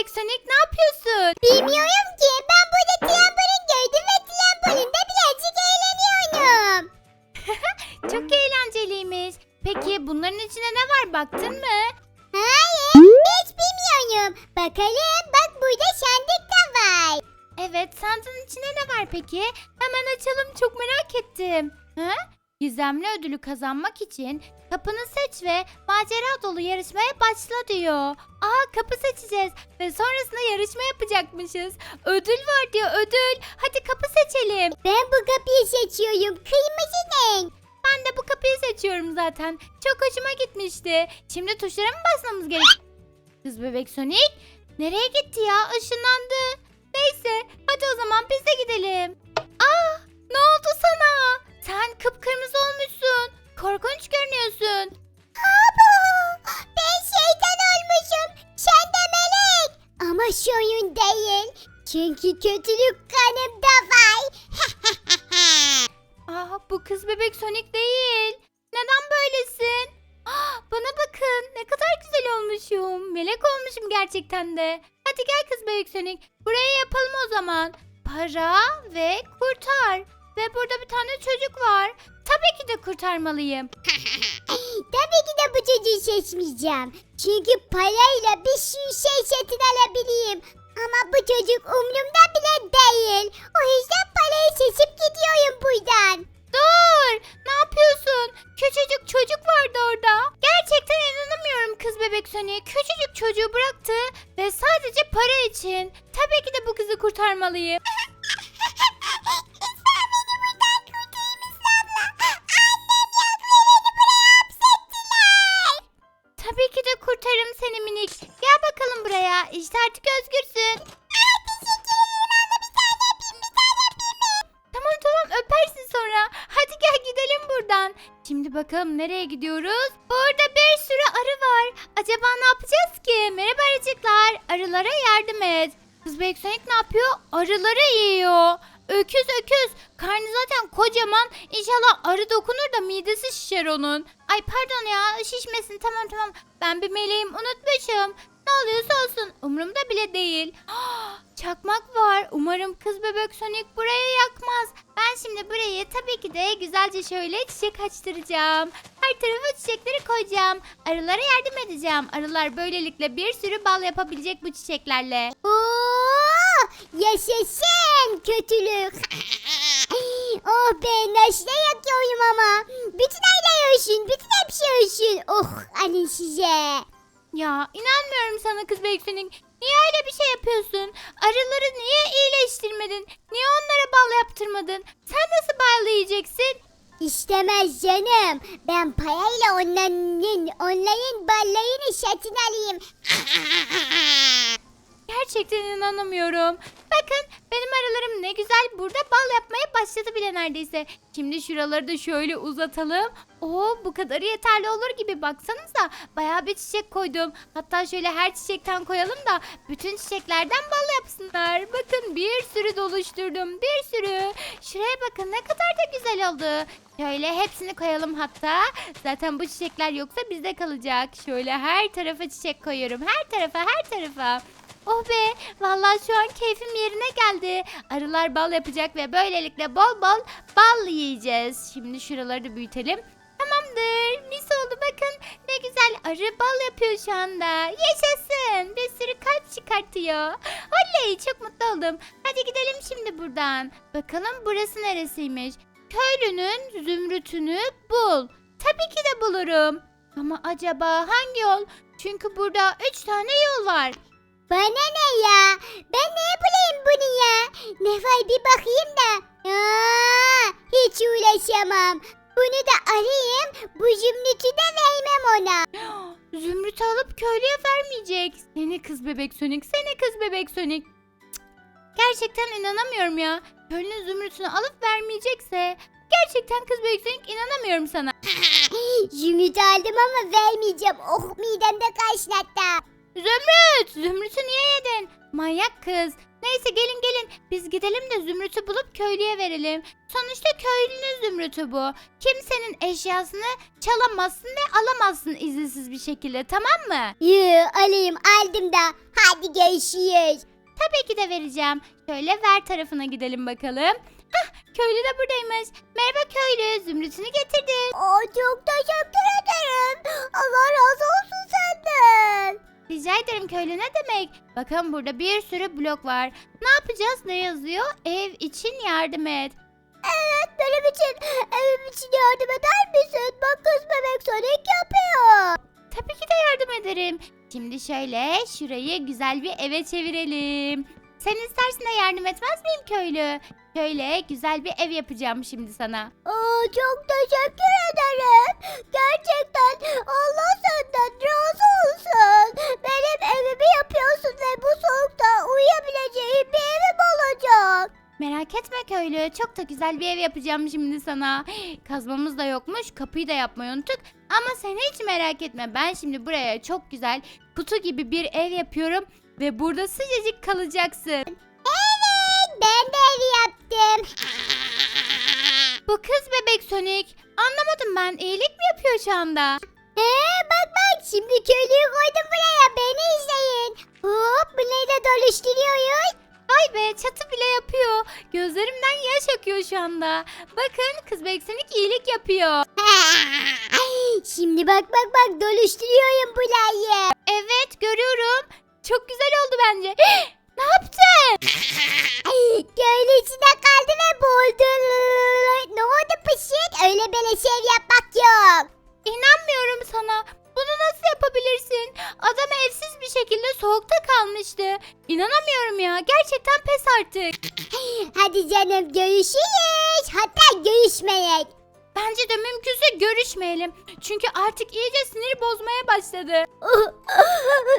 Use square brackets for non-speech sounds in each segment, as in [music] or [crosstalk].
bebek Sonic ne yapıyorsun? Bilmiyorum ki ben burada trambolin gördüm ve trambolinde birazcık eğleniyorum. [laughs] Çok eğlenceliymiş. Peki bunların içinde ne var baktın mı? Hayır hiç bilmiyorum. Bakalım bak burada sandık da var. Evet sandığın içinde ne var peki? Hemen açalım çok merak ettim. Ha? Gizemli ödülü kazanmak için kapını seç ve macera dolu yarışmaya başla diyor. Kapı seçeceğiz ve sonrasında yarışma yapacakmışız. Ödül var diyor ödül. Hadi kapı seçelim. Ben bu kapıyı seçiyorum. Kırmızı renk. Ben de bu kapıyı seçiyorum zaten. Çok hoşuma gitmişti. Şimdi tuşlara mı basmamız gerek? Kız bebek Sonic nereye gitti ya? Işınlandı. Neyse hadi o zaman biz de gidelim. Aa ne oldu sana? Sen kıpkırmızı olmuşsun. Korkunç görünüyorsun. Abo, ben şeytan olmuşum. Sen de melek. Ama şuyun değil. Çünkü kötülük kanımda var. Aa [laughs] bu kız bebek Sonic değil. Neden böylesin? Aa, bana bakın ne kadar güzel olmuşum. Melek olmuşum gerçekten de. Hadi gel kız bebek Sonic. Buraya yapalım o zaman. Para ve kurtar. Ve burada bir tane çocuk var. Tabii ki de kurtarmalıyım. [laughs] Tabii ki de bu çocuğu seçmeyeceğim. Çünkü parayla bir sürü şey satın alabileyim. Ama bu çocuk umurumda bile değil. O yüzden parayı seçip gidiyorum buradan. Dur! Ne yapıyorsun? Küçücük çocuk vardı orada. Gerçekten inanamıyorum kız bebek Sonic. Küçücük çocuğu bıraktı ve sadece para için. Tabii ki de bu kızı kurtarmalıyım. Nereye gidiyoruz? Burada bir sürü arı var. Acaba ne yapacağız ki? Merhaba arıcıklar. Arılara yardım et. Kız Beksonik ne yapıyor? Arıları yiyor. Öküz öküz. Karnı zaten kocaman. İnşallah arı dokunur da midesi şişer onun. Ay pardon ya şişmesin tamam tamam. Ben bir meleğim unutmuşum. Ne oluyorsa olsun. Umurumda bile değil. Çakmak var. Umarım kız bebek Sonic burayı yakmaz. Ben şimdi burayı tabii ki de güzelce şöyle çiçek açtıracağım. Her tarafa çiçekleri koyacağım. Arılara yardım edeceğim. Arılar böylelikle bir sürü bal yapabilecek bu çiçeklerle. Oo, yaşasın kötülük. [laughs] oh be nasıl da yakıyorum ama. Bütün aile ölsün, bütün hepsi ölsün. Oh alın size. Ya inanmıyorum sana kız bebek Sonic. Niye öyle bir şey yapıyorsun? Arıları niye iyileştirmedin? Niye onlara bal yaptırmadın? Sen nasıl bal yiyeceksin? İstemez canım. Ben parayla onların, onların ballarını satın alayım. [laughs] Gerçekten inanamıyorum. Bakın benim arılarım ne güzel burada bal yapmaya başladı bile neredeyse. Şimdi şuraları da şöyle uzatalım. Oo bu kadarı yeterli olur gibi baksanıza. Bayağı bir çiçek koydum. Hatta şöyle her çiçekten koyalım da bütün çiçeklerden bal yapsınlar. Bakın bir sürü doluşturdum. Bir sürü. Şuraya bakın ne kadar da güzel oldu. Şöyle hepsini koyalım hatta. Zaten bu çiçekler yoksa bizde kalacak. Şöyle her tarafa çiçek koyuyorum. Her tarafa her tarafa. Oh be vallahi şu an keyfim yerine geldi. Arılar bal yapacak ve böylelikle bol bol bal yiyeceğiz. Şimdi şuraları da büyütelim. Tamamdır. Mis oldu bakın. Ne güzel arı bal yapıyor şu anda. Yaşasın. Bir sürü kalp çıkartıyor. Oley çok mutlu oldum. Hadi gidelim şimdi buradan. Bakalım burası neresiymiş? Köylünün zümrütünü bul. Tabii ki de bulurum. Ama acaba hangi yol? Çünkü burada üç tane yol var. Bana ne ya? Ben neye bulayım bunu ya? Ne var bir bakayım da. Aa, hiç uğraşamam. Bunu da arayayım. Bu zümrütü de vermem ona. [gasps] Zümrüt'ü alıp köylüye vermeyecek. Seni kız bebek Sonic, seni kız bebek. Cık, Gerçekten inanamıyorum ya. Köylünün zümrütünü alıp vermeyecekse. Gerçekten kız bebek Sonic inanamıyorum sana. [gasps] Zümrütü aldım ama vermeyeceğim. Oh midemde kaşlattı. Zümrüt! Zümrüt'ü niye yedin? Manyak kız. Neyse gelin gelin biz gidelim de Zümrüt'ü bulup köylüye verelim. Sonuçta köylünün Zümrüt'ü bu. Kimsenin eşyasını çalamazsın ve alamazsın izinsiz bir şekilde tamam mı? Yoo alayım aldım da. Hadi görüşürüz. Tabii ki de vereceğim. Şöyle ver tarafına gidelim bakalım. Hah köylü de buradaymış. Merhaba köylü Zümrüt'ünü getirdim. Aa, çok teşekkür ederim. Allah razı olsun senden. Rica ederim köylü ne demek? Bakın burada bir sürü blok var. Ne yapacağız? Ne yazıyor? Ev için yardım et. Evet benim için evim için yardım eder misin? Bak kız bebek Sonic yapıyor. Tabii ki de yardım ederim. Şimdi şöyle şurayı güzel bir eve çevirelim. Sen istersin de yardım etmez miyim köylü? Şöyle güzel bir ev yapacağım şimdi sana. Aa, çok teşekkür ederim. Gerçekten Allah senden razı olsun. Benim evimi yapıyorsun ve bu soğukta uyuyabileceğim bir evim olacak. Merak etme köylü. Çok da güzel bir ev yapacağım şimdi sana. Kazmamız da yokmuş. Kapıyı da yapmayı unuttuk. Ama sen hiç merak etme. Ben şimdi buraya çok güzel kutu gibi bir ev yapıyorum. Ve burada sıcacık kalacaksın. Evet ben de ev yaptım. Bu kız bebek Sonic. Anlamadım ben. İyilik mi yapıyor şu anda? Ee, bak bak şimdi köylüyü koydum buraya beni izleyin. Hop burayı da doluşturuyoruz. Vay be çatı bile yapıyor. Gözlerimden yaş akıyor şu anda. Bakın kız bebek Sonic iyilik yapıyor. [laughs] Şimdi bak bak bak doluşturuyorum burayı. Evet görüyorum. Çok güzel oldu bence. [gasps] ne yaptın? Köylü Canım görüşürüz. Hatta görüşmeyek. Bence de mümkünse görüşmeyelim. Çünkü artık iyice sinir bozmaya başladı. [laughs]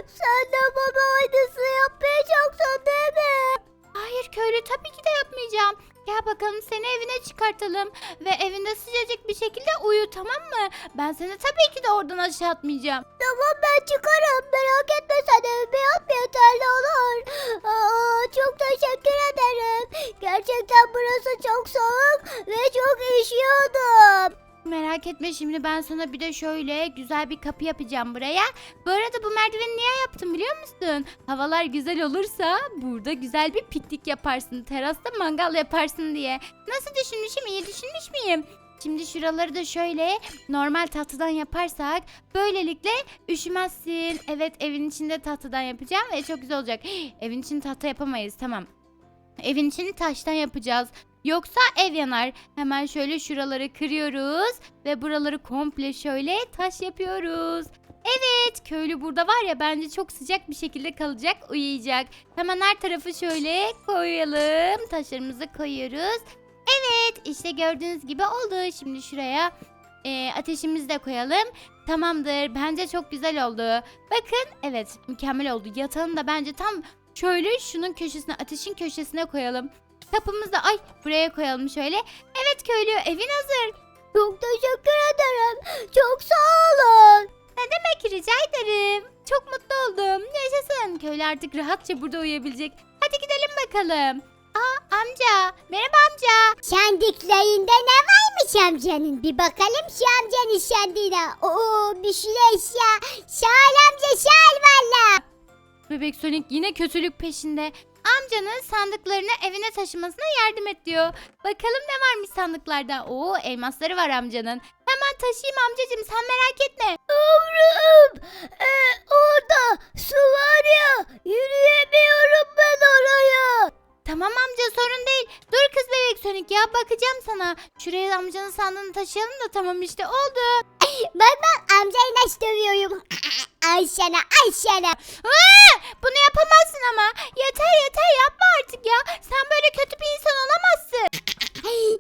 Sen de bana aynısı yapacaksın değil mi? Hayır köylü tabii ki de yapmayacağım. Gel bakalım seni evine çıkartalım. Ve evinde sıcacık bir şekilde uyu tamam mı? Ben seni tabii ki de oradan aşağı atmayacağım. Tamam ben çıkarım. Merak etme sen evimi yap yeterli olur. Aa, çok teşekkür ederim. Gerçekten burası çok soğuk ve çok üşüyordum. Merak etme şimdi ben sana bir de şöyle güzel bir kapı yapacağım buraya. Bu arada bu merdiveni niye yaptım biliyor musun? Havalar güzel olursa burada güzel bir piknik yaparsın. Terasta mangal yaparsın diye. Nasıl düşünmüşüm iyi düşünmüş müyüm? Şimdi şuraları da şöyle normal tahtadan yaparsak böylelikle üşümezsin. Evet evin içinde tahtadan yapacağım ve çok güzel olacak. Evin içini tahta yapamayız tamam. Evin içini taştan yapacağız. Yoksa ev yanar. Hemen şöyle şuraları kırıyoruz ve buraları komple şöyle taş yapıyoruz. Evet köylü burada var ya bence çok sıcak bir şekilde kalacak uyuyacak. Hemen her tarafı şöyle koyalım. Taşlarımızı koyuyoruz. Evet işte gördüğünüz gibi oldu. Şimdi şuraya e, ateşimizi de koyalım. Tamamdır bence çok güzel oldu. Bakın evet mükemmel oldu. Yatağını da bence tam şöyle şunun köşesine ateşin köşesine koyalım. Kapımızı ay buraya koyalım şöyle. Evet köylü evin hazır. Çok teşekkür ederim. Çok sağ olun. Ne demek rica ederim. Çok mutlu oldum. Yaşasın. Köylü artık rahatça burada uyuyabilecek. Hadi gidelim bakalım. Aa amca. Merhaba amca. Şendiklerinde ne varmış amcanın? Bir bakalım şu amcanın şendine. Oo bir eşya. Sağ ol amca ol valla. Bebek Sonic yine kötülük peşinde. Amcanın sandıklarını evine taşımasına yardım et diyor. Bakalım ne varmış sandıklarda. Oo elmasları var amcanın. Hemen taşıyayım amcacığım sen merak etme. Yavrum e, orada su var ya yürüyemiyorum ben oraya. Tamam amca sorun değil. Dur kız bebek Sonic ya bakacağım sana. Şuraya amcanın sandığını taşıyalım da tamam işte oldu. Bak bak amcayı nasıl dövüyorum. [laughs] Ay sana ay sana. Aa, bunu yapamazsın ama. Yeter yeter yapma artık ya. Sen böyle kötü bir insan olamazsın.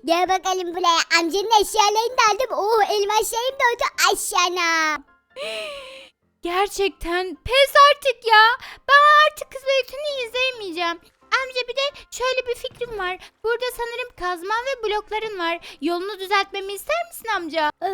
Gel bakalım buraya amcanın eşyalarını da aldım. Oo elmaslarım da oldu ay sana. Gerçekten pes artık ya. Ben artık kız bebekini izleyemeyeceğim. Amca bir de şöyle bir fikrim var. Burada sanırım kazma ve blokların var. Yolunu düzeltmemi ister misin amca? Ee,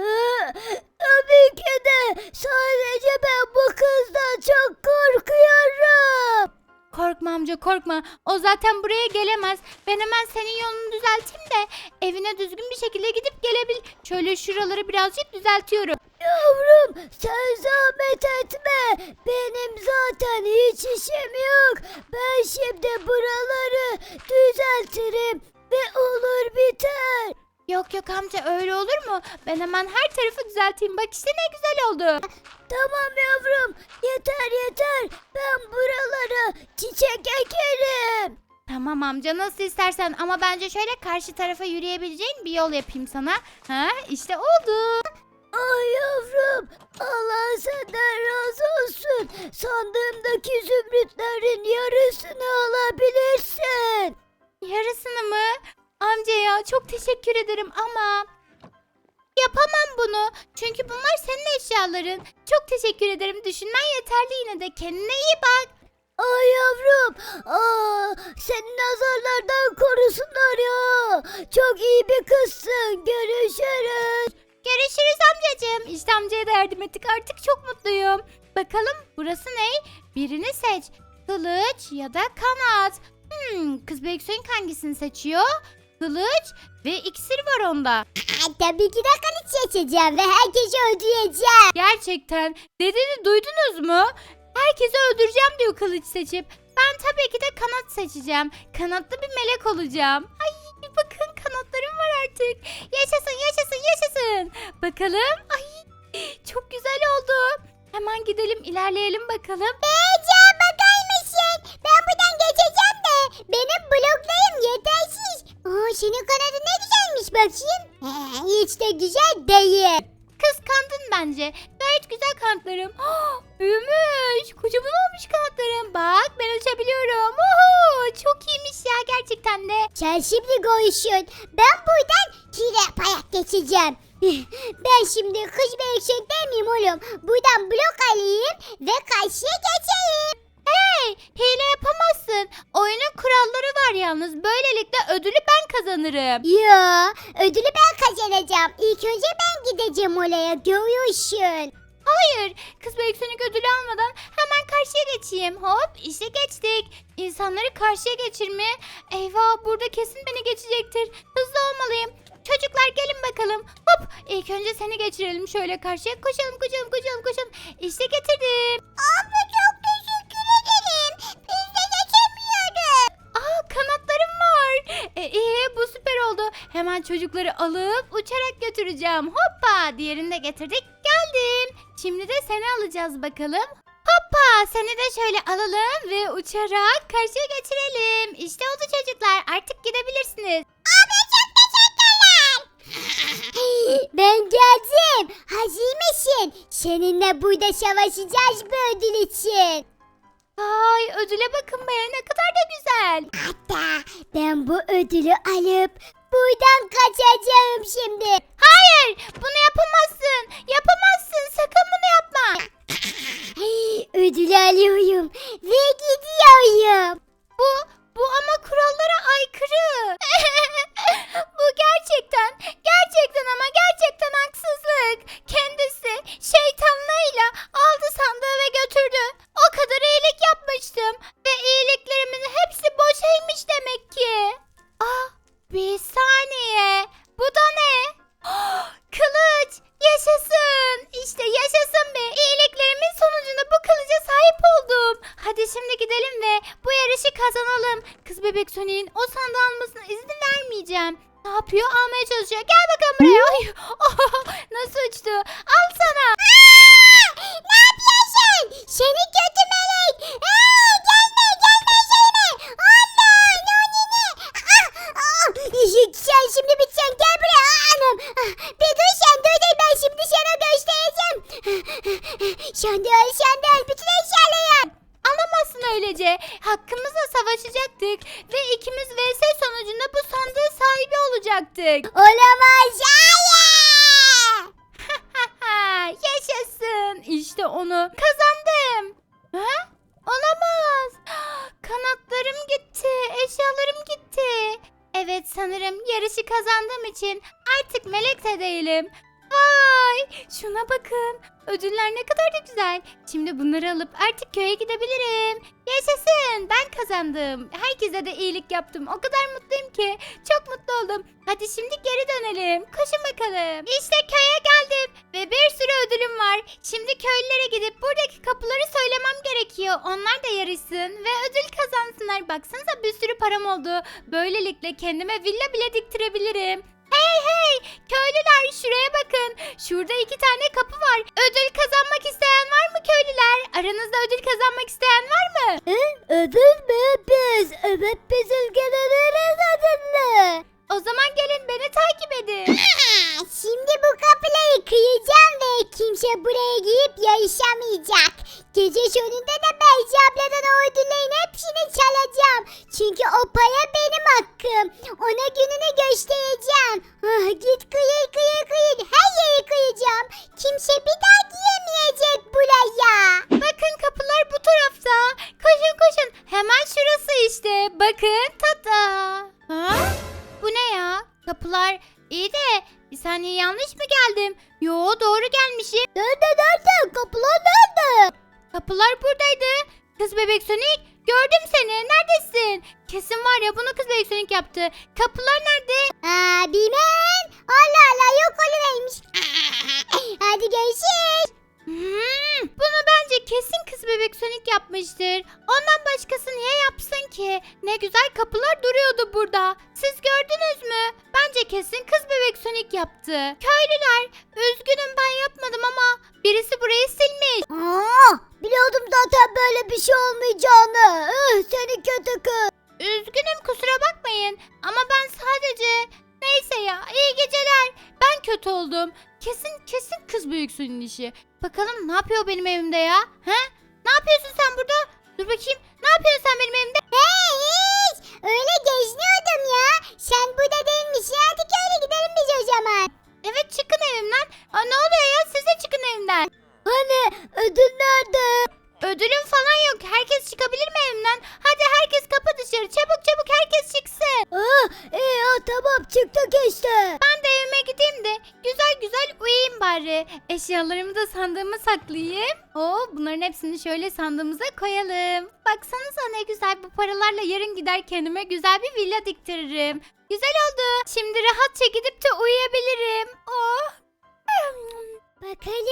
tabii ki de sadece ben bu kızdan çok korkuyorum. Korkma amca korkma. O zaten buraya gelemez. Ben hemen senin yolunu düzelteyim de evine düzgün bir şekilde gidip gelebil. Şöyle şuraları birazcık düzeltiyorum. Yavrum sen zahmet etme. Benim zaten hiç işim yok. Ben şimdi buraları düzeltirim ve olur biter. Yok yok amca öyle olur mu? Ben hemen her tarafı düzelteyim. Bak işte ne güzel oldu. Tamam yavrum yeter yeter. Ben buralara çiçek ekerim. Tamam amca nasıl istersen ama bence şöyle karşı tarafa yürüyebileceğin bir yol yapayım sana. Ha işte oldu. Ay yavrum Allah senden razı olsun. Sandığımdaki zümrütlerin yarısını alabilirsin. Yarısını mı? Amca ya çok teşekkür ederim ama yapamam bunu. Çünkü bunlar senin eşyaların. Çok teşekkür ederim. Düşünmen yeterli yine de. Kendine iyi bak. Ay yavrum, amcaya da yardım ettik. Artık çok mutluyum. Bakalım burası ne? Birini seç. Kılıç ya da kanat. Hmm, kız Beksoy'un hangisini seçiyor? Kılıç ve iksir var onda. Tabii ki de kanıt seçeceğim ve herkesi öldüreceğim. Gerçekten dediğini duydunuz mu? Herkesi öldüreceğim diyor kılıç seçip. Ben tabii ki de kanat seçeceğim. Kanatlı bir melek olacağım. Ay bakın kanatlarım var artık. Yaşasın yaşasın yaşasın. Bakalım. Hemen gidelim ilerleyelim bakalım. Beyca bakar mısın? Ben buradan geçeceğim de benim bloklarım yetersiz. Aa, senin kanadın ne güzelmiş bakayım. [laughs] Hiç de güzel değil. Kıskandın bence. Gayet güzel kanatlarım. Ah, büyümüş. Kocaman olmuş kanatlarım. Bak ben uçabiliyorum. Oho, çok iyiymiş ya gerçekten de. Sen şimdi konuşun. Ben buradan hile yaparak geçeceğim. [laughs] Ben şimdi kız bir eşek demeyeyim oğlum. Buradan blok alayım ve karşıya geçeyim. Hey, hile yapamazsın. Oyunun kuralları var yalnız. Böylelikle ödülü ben kazanırım. Ya ödülü ben kazanacağım. İlk önce ben gideceğim oraya görüyorsun. Hayır, kız Beksonik ödülü almadan hemen karşıya geçeyim. Hop, işte geçtik. İnsanları karşıya geçirme. Eyvah, burada kesin beni geçecektir. Hızlı olmalıyım. Çocuklar gelin bakalım. Hop, ilk önce seni geçirelim şöyle karşıya. Koşalım, koşalım, koşalım, koşalım. İşte getirdim. Abla çok teşekkür ederim. Biz de geçemiyoruz. Aa kanatlarım var. E, iyi bu süper oldu. Hemen çocukları alıp uçarak götüreceğim. Hoppa diğerini de getirdik. Geldim. Şimdi de seni alacağız bakalım. Hoppa seni de şöyle alalım ve uçarak karşıya geçirelim. İşte oldu çocuklar artık gidebilirsiniz. Abla çok teşekkürler. Ben geldim. Hazır mısın? Seninle burada savaşacağız bu ödül için. Vay ödüle bakın be ne kadar da güzel. Hatta ben bu ödülü alıp buradan kaçacağım şimdi. Hayır bunu yapamazsın. Yapamazsın kazanalım. Kız bebek Sonic'in o sandığı almasına izin vermeyeceğim. Ne yapıyor? Almaya çalışıyor. Gel bakalım buraya. Ay, [laughs] oh, nasıl uçtu? Al sana. ne yapıyorsun? Seni kötü melek. Aa, gelme gelme şeyime. Allah nonini. Ah, ah. Sen şimdi bitsen gel buraya. Ah, Anam. Ah, Bir dur sen dur dur ben şimdi sana göstereceğim. Öl sen de öl. Bütün eşyaları. Alamazsın öylece. Hakkımızla savaşacaktık. Ve ikimiz vs sonucunda bu sandığı sahibi olacaktık. Olamaz. Hayır. [laughs] Yaşasın. İşte onu kazandım. Ha? Olamaz. [gasps] Kanatlarım gitti. Eşyalarım gitti. Evet sanırım yarışı kazandığım için artık melek de değilim. Vay şuna bakın. Ödüller ne kadar da güzel. Şimdi bunları alıp artık köye gidebilirim. Yaşasın ben kazandım. Herkese de iyilik yaptım. O kadar mutluyum ki. Çok mutlu oldum. Hadi şimdi geri dönelim. Koşun bakalım. İşte köye geldim. Ve bir sürü ödülüm var. Şimdi köylülere gidip buradaki kapıları söylemem gerekiyor. Onlar da yarışsın ve ödül kazansınlar. Baksanıza bir sürü param oldu. Böylelikle kendime villa bile diktirebilirim. Hey hey köylüler şuraya bakın. Şurada iki tane kapı var. Ödül kazanmak isteyen var mı köylüler? Aranızda ödül kazanmak isteyen var mı? Ödül mü biz? Evet biz ülkeleriz ödüllü. O zaman gelin beni takip edin. [laughs] Şimdi bu kapıları kıyacağım ve kimse buraya girip yarışamayacak. Gece sonunda da Beyci abladan o ödüllerin hepsini çalacağım. Çünkü o para benim hakkım. Ona gününü göstereceğim. Ah, git kıyır kıyır kıyır. Her yeri kıyacağım. Kimse bir daha giremeyecek buraya. Bakın kapılar bu tarafta. Koşun koşun. Hemen şurası işte. Bakın tata. Kapılar iyi de bir saniye yanlış mı geldim? Yo doğru gelmişim. Nerede nerede? Kapılar nerede? Kapılar buradaydı. Kız bebek Sonic gördüm seni. Neredesin? Kesin var ya bunu kız bebek Sonic yaptı. Kapılar nerede? Aa bilmem. Allah Allah yok oluvermiş. Hadi görüşürüz. Kesin kız bebek Sonic yapmıştır. Ondan başkası niye yapsın ki? Ne güzel kapılar duruyordu burada. Siz gördünüz mü? Bence kesin kız bebek Sonic yaptı. Köylüler, üzgünüm ben yapmadım ama birisi burayı silmiş. Aa, biliyordum zaten böyle bir şey olmayacağını. Üh, seni kötü kız. Üzgünüm kusura bakmayın ama ben sadece... Neyse ya iyi geceler. Ben kötü oldum. Kesin kesin kız büyüksünün işi. Bakalım ne yapıyor benim evimde ya? He? Ne yapıyorsun sen burada? Dur bakayım. Ne yapıyorsun sen benim evimde? Hey saklayayım. Oo, bunların hepsini şöyle sandığımıza koyalım. Baksanıza ne güzel bu paralarla yarın gider kendime güzel bir villa diktiririm. Güzel oldu. Şimdi rahatça gidip de uyuyabilirim. Oh. Bakalım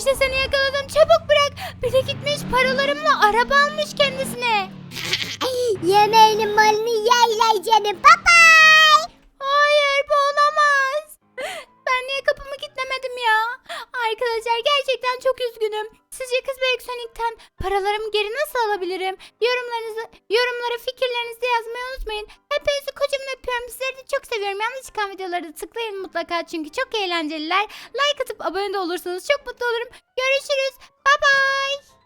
İşte seni yakaladım. Çabuk bırak. Bir de gitmiş paralarımla araba almış kendisine. [laughs] Yemeğinin malını yerler canım. Bye bye. Hayır bu olamaz. Ben niye kapımı kilitlemedim ya? Arkadaşlar gerçekten çok üzgünüm. Sizce kız Bebek Sonic'ten paralarımı geri nasıl alabilirim? Yorumlarınızı, yorumlara fikirlerinizi yazmayı unutmayın. Hepinizi kocaman öpüyorum. Sizleri de çok seviyorum. Yanlış çıkan videoları da tıklayın mutlaka çünkü çok eğlenceliler. Like atıp abone de olursanız çok mutlu olurum. Görüşürüz. Bye bye.